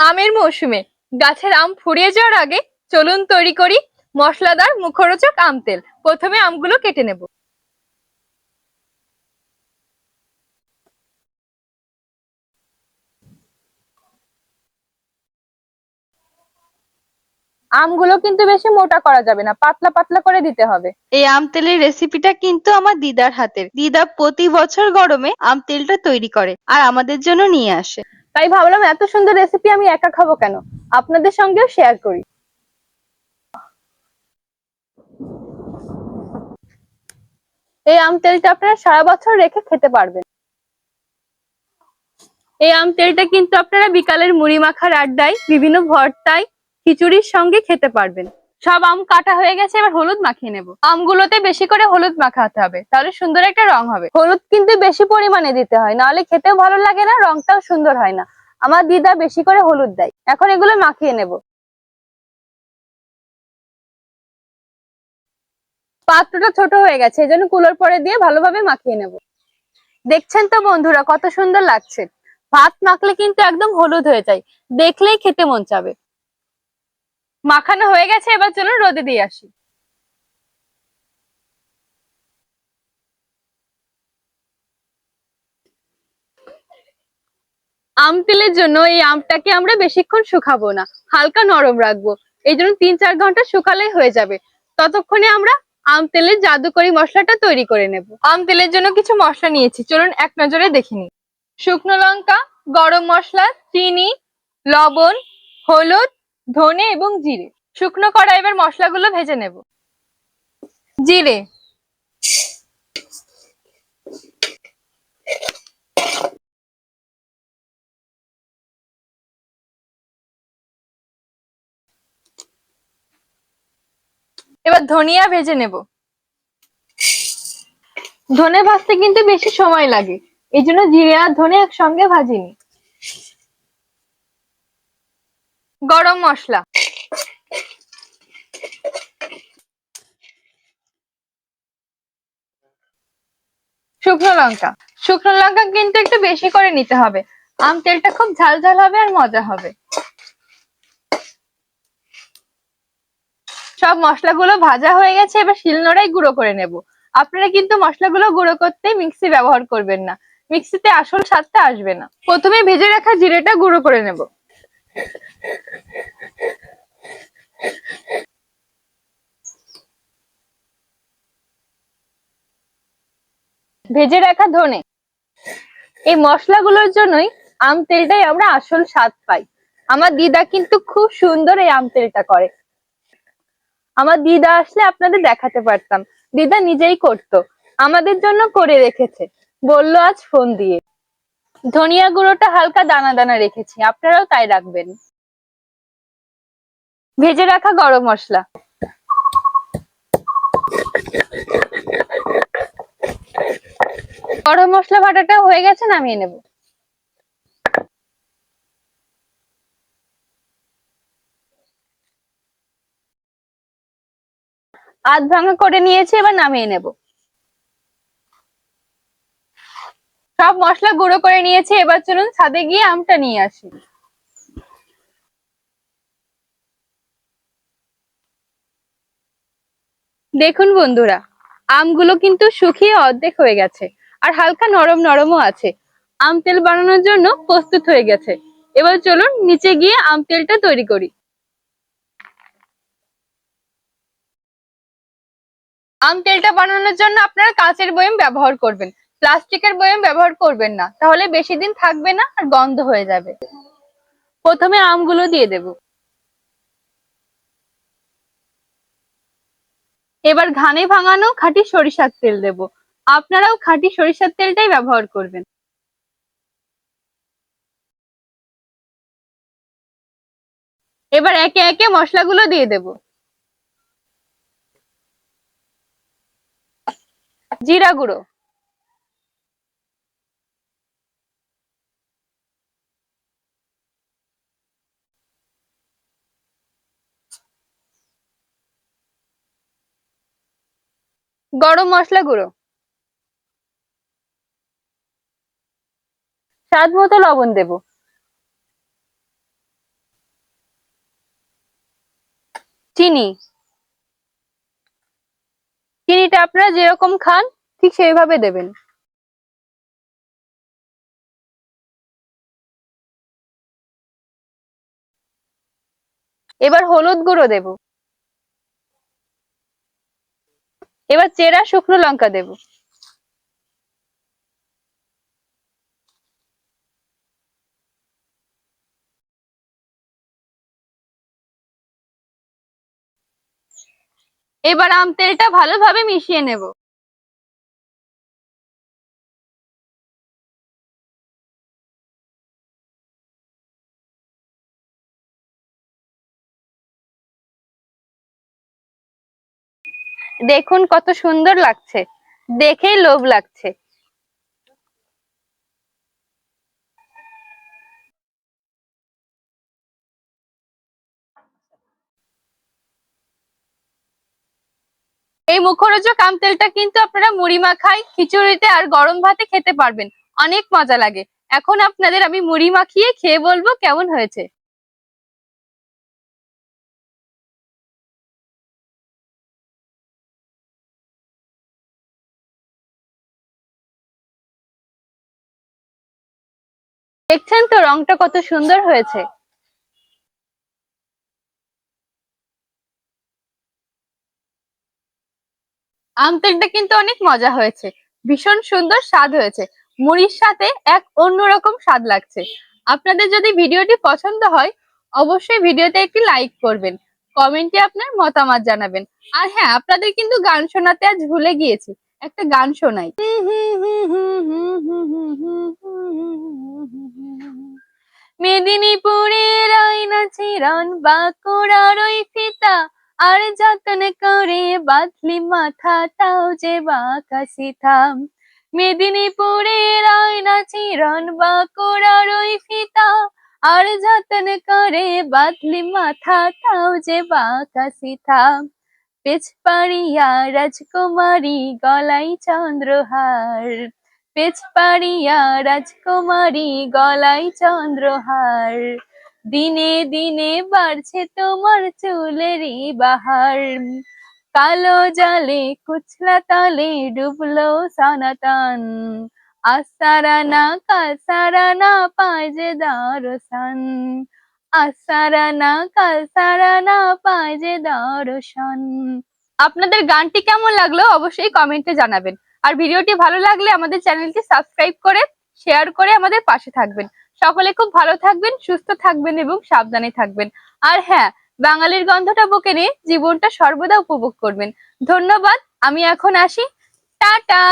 আমের মৌসুমে। গাছের আম ফুরিয়ে যাওয়ার আগে চলুন তৈরি করি মশলাদার মুখরোচক আম তেল। প্রথমে আমগুলো কেটে নেব। আমগুলো কিন্তু বেশি মোটা করা যাবে না, পাতলা পাতলা করে দিতে হবে। এই আম তেলের রেসিপিটা কিন্তু আমার দিদার হাতের। দিদা প্রতি বছর গরমে আম তেলটা তৈরি করে আর আমাদের জন্য নিয়ে আসে। তাই ভাবলাম এত সুন্দর রেসিপি আমি একা খাব কেন? আপনাদের সঙ্গেও শেয়ার করি। এই আম তেলটা আপনারা সারা বছর রেখে খেতে পারবেন। এই আম তেলটা কিন্তু আপনারা বিকালের মুড়ি মাখার আড্ডায়, বিভিন্ন ভর্তায়, খিচুড়ির সঙ্গে খেতে পারবেন। সব আম কাটা হয়ে গেছে, এবার হলুদ মাখিয়ে নেব। আমগুলোতে বেশি করে হলুদ মাখাতে হবে, তাহলে সুন্দর একটা রং হবে। হলুদ কিন্তু বেশি পরিমাণে দিতে হয়, নাহলে খেতেও ভালো লাগে না, রংটাও সুন্দর হয় না। আমার দিদা বেশি করে হলুদ দেয়, এখন এগুলো মাখিয়ে নেব। পাত্রটা ছোট হয়ে গেছে এই জন্য কুলোর পরে দিয়ে ভালোভাবে মাখিয়ে নেব। দেখছেন তো বন্ধুরা, কত সুন্দর লাগছে। ভাত মাখলে কিন্তু একদম হলুদ হয়ে যায়, দেখলেই খেতে মন চাবে। মাখানো হয়ে গেছে, এবার চলুন রোদে দিয়ে আসি। আম তেলের জন্য এই আমটাকে আমরা বেশিক্ষণ শুকাবো না, হালকা নরম রাখব। এই জন্য তিন চার ঘণ্টা শুকালেই হয়ে যাবে। ততক্ষণে আমরা আম তেলের জাদুকরি মশলাটা তৈরি করে নেব। আম তেলের জন্য কিছু মশলা নিয়েছি, চলুন এক নজরে দেখে নিই। শুকনো লঙ্কা, গরম মশলা, চিনি, লবণ, হলুদ ধনে এবং জিরে। শুকনো কড়াই এবার মশলাগুলো ভেজে নেব। জিরে। এবার ধনিয়া ভেজে নেব। ধনে ভাজতে কিন্তু বেশি সময় লাগে। এই জন্য জিরে আর ধনে একসঙ্গে ভাজিনি। গরম মশলা। শুকনো লঙ্কা। শুকনো লঙ্কা কিন্তু একটু বেশি করে নিতে হবে। আম তেলটা খুব ঝাল ঝাল হবে আর মজা হবে। সব মশলাগুলো ভাজা হয়ে গেছে, এবার শিলনোড়ায় গুঁড়ো করে নেব। আপনারা কিন্তু মশলাগুলো গুঁড়ো করতে মিক্সি ব্যবহার করবেন না। মিক্সিতে আসল স্বাদটা আসবে না। প্রথমে ভেজে রাখা জিরেটা গুঁড়ো করে নেব। ভেজে রাখা ধনে। এই মশলাগুলোর জন্যই আম তেলটাই আমরা আসল স্বাদ পাই। আমার দিদা কিন্তু খুব সুন্দর এই আম তেলটা করে। আমার দিদা আসলে আপনাদের দেখাতে পারতাম। দিদা নিজেই করতো। আমাদের জন্য করে রেখেছে। বলল, আজ ফোন দিয়ে। ধনিয়া গুঁড়োটা হালকা দানা দানা রেখেছি। আপনারাও তাই রাখবেন। ভেজে রাখা গরম মশলা। গরম মশলা ভাটাটা হয়ে গেছে, নামিয়ে নেব। আধ ভাঙা করে নিয়েছি, এবার নামিয়ে নেব। সব মশলা গুঁড়ো করে নিয়েছি, এবার চলুন ছাদে গিয়ে আমটা নিয়ে আসি। দেখুন বন্ধুরা, আমগুলো কিন্তু শুকিয়ে অর্ধেক হয়ে গেছে আর হালকা নরম নরমও আছে। আম তেল বানানোর জন্য প্রস্তুত হয়ে গেছে। এবার চলুন নিচে গিয়ে আম তেলটা তৈরি করি। আম তেলটা বানানোর জন্য আপনারা কাঁচের বয়ম ব্যবহার করবেন। প্লাস্টিকের বয়ম ব্যবহার করবেন না। তাহলে বেশি দিন থাকবে না আর গন্ধ হয়ে যাবে। প্রথমে আমগুলো দিয়ে দেব। এবার ঘানে ভাঙানো খাঁটি সরিষার তেল দেব। আপনারাও খাঁটি সরিষার তেলটাই ব্যবহার করবেন। এবার একে একে মশলাগুলো দিয়ে দেব। জিরা গুঁড়ো। গরম মশলা গুঁড়ো। স্বাদ মতো লবণ দেব। চিনি। চিনিটা আপনারা যেরকম খান, ঠিক সেইভাবে দেবেন। এবার হলুদ গুঁড়ো দেব। এবার চেরা শুকনো লঙ্কা দেব। এবার আম তেলটা ভালোভাবে মিশিয়ে নেব। দেখুন কত সুন্দর লাগছে। দেখেই লোভ লাগছে। এই মুখরোচক আম তেলটা কিন্তু আপনারা মুড়ি মাখায় খিচুড়িতে আর গরম ভাতে খেতে পারবেন। অনেক মজা লাগে। এখন আপনাদের আমি মুড়ি মাখিয়ে খেয়ে বলব কেমন হয়েছে। দেখছেন তো রংটা কত সুন্দর হয়েছে? আম তেলটা কিন্তু অনেক মজা হয়েছে। ভীষণ সুন্দর স্বাদ হয়েছে। মুড়ির সাথে এক অন্যরকম স্বাদ লাগছে। আপনাদের যদি ভিডিওটি পছন্দ হয়, অবশ্যই ভিডিওতে একটি লাইক করবেন। কমেন্টে আপনার মতামত জানাবেন। আর হ্যাঁ আপনাদের কিন্তু গান শোনাতে আজ ভুলে গিয়েছি। একটা গান শোনাই। মেদিনীপুরের আয়না চিরন বাঁকুড়ার ওই ফিতা। আর যতন করে বাঁধলি মাথা তাও যে বাঁকা সিথাম মেদিনীপুরের আয়না চিরন বাঁকুড়ার ওই ফিতা। আর যতন করে বাঁধলি মাথা তাও যে বাঁকা সিথাম পেছ পাড়িয়া রাজকুমারী গলাই চন্দ্রহার পেছ পাড়িয়া রাজকুমারী গলাই চন্দ্রহার। দিনে দিনে বাড়ছে তোমার চুলেরই বাহার। কালো জালে কুচলা তালে ডুবলো সনাতন। আসারানা কাসারানা পাজে দর্শন আসারানা কাসারানা পাজে দর্শন আপনাদের গানটি কেমন লাগল অবশ্যই কমেন্টে জানাবেন। আর ভিডিওটি ভালো লাগলে আমাদের চ্যানেলটি সাবস্ক্রাইব করে, শেয়ার করে আমাদের পাশে থাকবেন। সকলে খুব ভালো থাকবেন, সুস্থ থাকবেন এবং সাবধানে থাকবেন। আর হ্যাঁ বাঙালির গন্ধটা বুকে নিয়ে জীবনটা সর্বদা উপভোগ করবেন। ধন্যবাদ, আমি এখন আসি। টাটা!